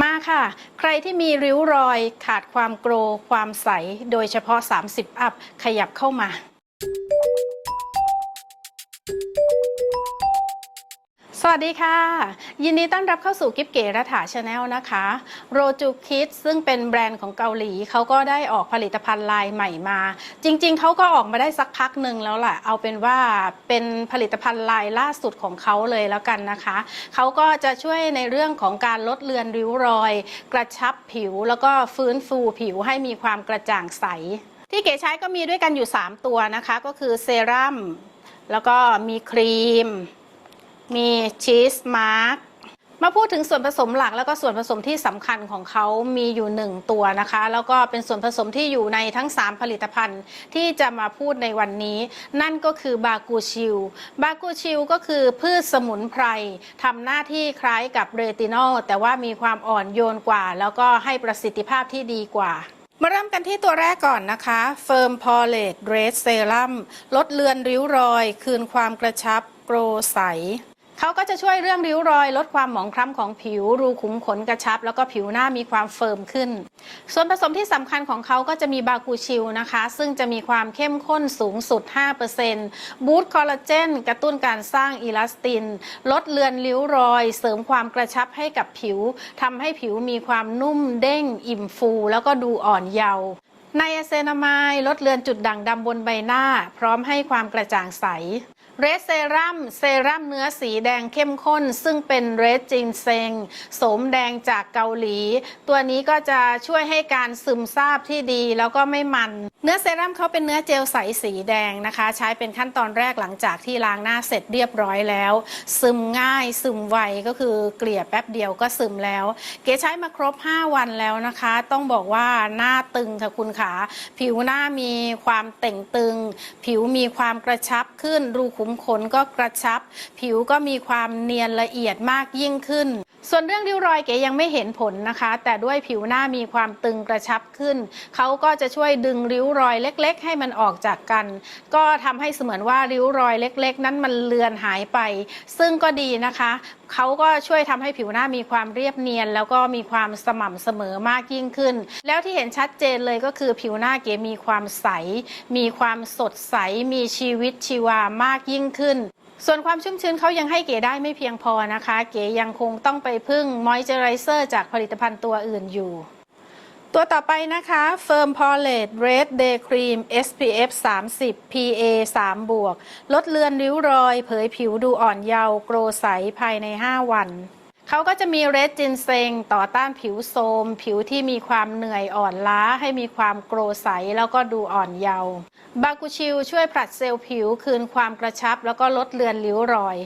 มาค่ะ ใครที่มีริ้วรอยขาดความโกรความใส โดยเฉพาะ 30 อัพ ขยับเข้ามา สวัสดีค่ะ ยินดีต้อนรับเข้าสู่กิฟเก๋รัฐาชาแนลนะคะโรจูคิดซึ่งเป็นแบรนด์ของเกาหลีเขาก็ได้ออกผลิตภัณฑ์ลายใหม่มา จริง ๆเขาก็ออกมาได้สักพักหนึ่งแล้วแหละเอาเป็นว่าเป็นผลิตภัณฑ์ลายล่าสุดของเขาเลยแล้วกันนะคะเขาก็จะช่วยในเรื่องของการลดเลือนริ้วรอย กระชับผิว แล้วก็ฟื้นฟูผิวให้มีความกระจ่างใส ที่เก๋ใช้ก็มีด้วยกันอยู่ 3 ตัวนะคะ ก็คือเซรั่มแล้วก็มีครีม มีชีสมาร์กมาพูดถึงส่วนผสมหลักแล้วก็ส่วนผสมที่สำคัญของเขามีอยู่ 1 ตัวนะคะ แล้วก็เป็นส่วนผสมที่อยู่ในทั้ง 3 ผลิตภัณฑ์ที่จะมาพูดในวันนี้ นั่นก็คือบากูชิล บากูชิลก็คือพืชสมุนไพรทำหน้าที่คล้ายกับเรตินอลแต่ว่ามีความอ่อนโยนกว่า แล้วก็ให้ประสิทธิภาพที่ดีกว่ามาเริ่มกันที่ตัวแรกก่อนนะคะ Firm p o l a t e Red Serum ลดเลือนริ้วรอย คืนความกระชับโกรใส เขาก็จะช่วยเรื่องริ้วรอย ลดความหมองคล้ำของผิว รูขุมขนกระชับ แล้วก็ผิวหน้ามีความเฟิร์มขึ้น ส่วนผสมที่สำคัญของเขาก็จะมีบากูชิลนะคะ ซึ่งจะมีความเข้มข้นสูงสุด 5%บูตคอลลาเจนกระตุ้นการสร้างอิลาสติน ลดเลือนริ้วรอย เสริมความกระชับให้กับผิวทำให้ผิวมีความนุ่มเด้ง อิ่มฟู แล้วก็ดูอ่อนเยาว์ไนอะเซนามายลดเลือนจุดด่างดำบนใบหน้า พร้อมให้ความกระจ่างใส เรดเซรั่มเซรั่มเนื้อสีแดงเข้มข้น ซึ่งเป็นเรดจินเซงสมแดงจากเกาหลี ตัวนี้ก็จะช่วยให้การซึมซาบที่ดีแล้วก็ไม่มัน เนื้อเซรั่มเขาเป็นเนื้อเจลใสสีแดงนะคะ ใช้เป็นขั้นตอนแรกหลังจากที่ล้างหน้าเสร็จเรียบร้อยแล้ว ซึมง่ายซึมไวก็คือเกลี่ยแป๊บเดียวก็ซึมแล้ว เก๋ใช้มาครบ 5 วันแล้วนะคะ ต้องบอกว่าหน้าตึงค่ะคุณขาผิวหน้ามีความเต่งตึง ผิวมีความกระชับขึ้นรูขุมขนก็กระชับ ผิวก็มีความเนียนละเอียดมากยิ่งขึ้น ส่วนเรื่องริ้วรอยเก๋ยังไม่เห็นผลนะคะ แต่ด้วยผิวหน้ามีความตึงกระชับขึ้น เขาก็จะช่วยดึงริ้วรอยเล็ก ๆ ให้มันออกจากกัน ก็ทำให้เสมือนว่าริ้วรอยเล็ก ๆ นั้นมันเลือนหายไป ซึ่งก็ดีนะคะ เขาก็ช่วยทำให้ผิวหน้ามีความเรียบเนียน แล้วก็มีความสม่ำเสมอมากยิ่งขึ้น แล้วที่เห็นชัดเจนเลยก็คือผิวหน้าเก๋มีความใส มีความสดใส มีชีวิตชีวามากยิ่งขึ้น ส่วนความชุ่มชื้นเขายังให้เก๋ได้ไม่เพียงพอนะคะ เก๋ยังคงต้องไปพึ่งมอยเจอไรเซอร์จากผลิตภัณฑ์ตัวอื่นอยู่ ตัวต่อไปนะคะ Firm p o l a t e Red Day Cream SPF 30 PA 3 บวก ลดเลือนริ้วรอย เผยผิวดูอ่อนเยาว์โกรใสภายใน 5 วัน เขาก็จะมีเรดจินเซงต่อต้านผิวโทรมผิวที่มีความเหนื่อยอ่อนล้า ให้มีความโกรใสแล้วก็ดูอ่อนเยาว์บากูชิลช่วยผลัดเซลล์ผิวคืนความกระชับ แล้วก็ลดเลือนริ้วรอย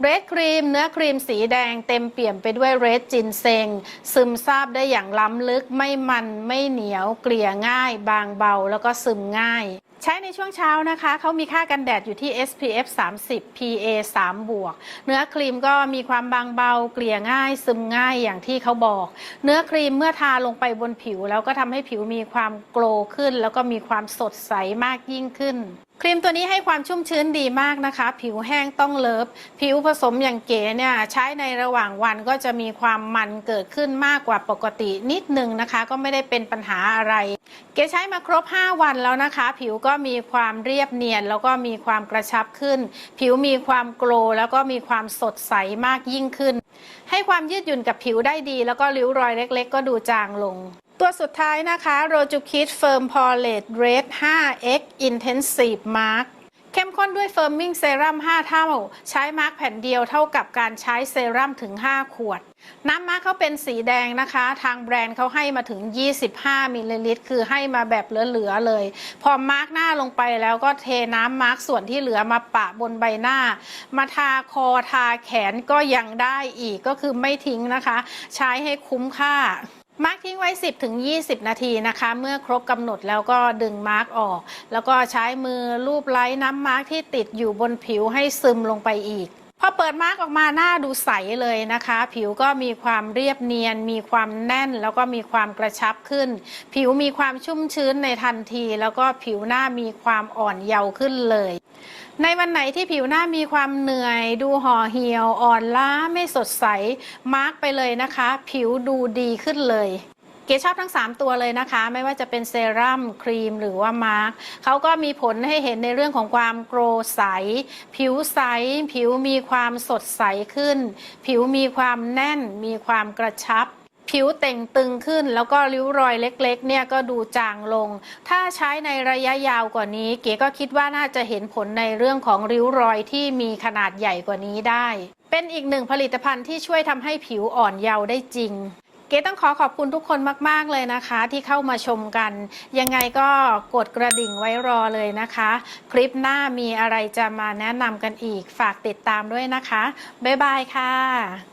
เรดครีมเนื้อครีมสีแดงเต็มเปี่ยมไปด้วยเรดจินเซงซึมซาบได้อย่างล้ำลึกไม่มันไม่เหนียว เกลี่ยง่าย บางเบาแล้วก็ซึมง่าย ใช้ในช่วงเช้านะคะ เขามีค่ากันแดดอยู่ที่ SPF 30 PA 3บวก เนื้อครีมก็มีความบางเบาเกลี่ยง่าย ซึมง่ายอย่างที่เขาบอก เนื้อครีมเมื่อทาลงไปบนผิว แล้วก็ทำให้ผิวมีความโกลว์ขึ้น แล้วก็มีความสดใสมากยิ่งขึ้น ครีมตัวนี้ให้ความชุ่มชื้นดีมากนะคะ ผิวแห้งต้องเลิฟ ผิวผสมอย่างเก๋เนี่ยใช้ในระหว่างวันก็จะมีความมันเกิดขึ้นมากกว่าปกตินิดนึงนะคะ ก็ไม่ได้เป็นปัญหาอะไร เก๋ใช้มาครบ 5 วันแล้วนะคะ ผิวก็มีความเรียบเนียน แล้วก็มีความกระชับขึ้น ผิวมีความโกลแล้วก็มีความสดใสมากยิ่งขึ้น ให้ความยืดหยุ่นกับผิวได้ดี แล้วก็ริ้วรอยเล็ก ๆ ก็ดูจางลง ตัวสุดท้ายนะคะโรจูคิดเฟิร์มพอเลตเรด 5x Intensive Mark เข้มข้นด้วยเฟิร์มมิ่งเซรั่ม 5 เท่า ใช้มาร์กแผ่นเดียวเท่ากับการใช้เซรั่มถึง 5 ขวด น้ำมาร์กเขาเป็นสีแดงนะคะ ทางแบรนด์เขาให้มาถึง 25 มิลลิลิตร คือให้มาแบบเหลือ ๆ เลย พอมาร์กหน้าลงไปแล้วก็เทน้ำมาร์กส่วนที่เหลือมาปะบนใบหน้า มาทาคอทาแขนก็ยังได้อีกก็คือไม่ทิ้งนะคะ ใช้ให้คุ้มค่า มาร์กทิ้งไว้ 10ถึง20 นาทีนะคะ เมื่อครบกำหนดแล้วก็ดึงมาร์กออก แล้วก็ใช้มือลูบไล้น้ำมาร์กที่ติดอยู่บนผิวให้ซึมลงไปอีก พอเปิดมาร์กออกมาหน้าดูใสเลยนะคะ ผิวก็มีความเรียบเนียน มีความแน่นแล้วก็มีความกระชับขึ้น ผิวมีความชุ่มชื้นในทันที แล้วก็ผิวหน้ามีความอ่อนเยาว์ขึ้นเลย ในวันไหนที่ผิวหน้ามีความเหนื่อย ดูห่อเหี่ยว อ่อนล้าไม่สดใสมาร์กไปเลยนะคะ ผิวดูดีขึ้นเลย เก๋ชอบทั้ง 3 ตัวเลยนะคะ ไม่ว่าจะเป็นเซรั่มครีมหรือว่ามาร์กเขาก็มีผลให้เห็นในเรื่องของความโกรใส ผิวใส ผิวมีความสดใสขึ้น ผิวมีความแน่น มีความกระชับผิวเต่งตึงขึ้นแล้วก็ริ้วรอยเล็กๆ เนี่ยก็ดูจางลง ถ้าใช้ในระยะยาวกว่านี้ เก๋ก็คิดว่าน่าจะเห็นผลในเรื่องของริ้วรอยที่มีขนาดใหญ่กว่านี้ได้ เป็นอีกหนึ่งผลิตภัณฑ์ที่ช่วยทำให้ผิวอ่อนเยาว์ได้จริง เก๋ต้องขอขอบคุณทุกคนมาก ๆ เลยนะคะ ที่เข้ามาชมกัน ยังไงก็กดกระดิ่งไว้รอเลยนะคะ คลิปหน้ามีอะไรจะมาแนะนำกันอีก ฝากติดตามด้วยนะคะ บ๊ายบายค่ะ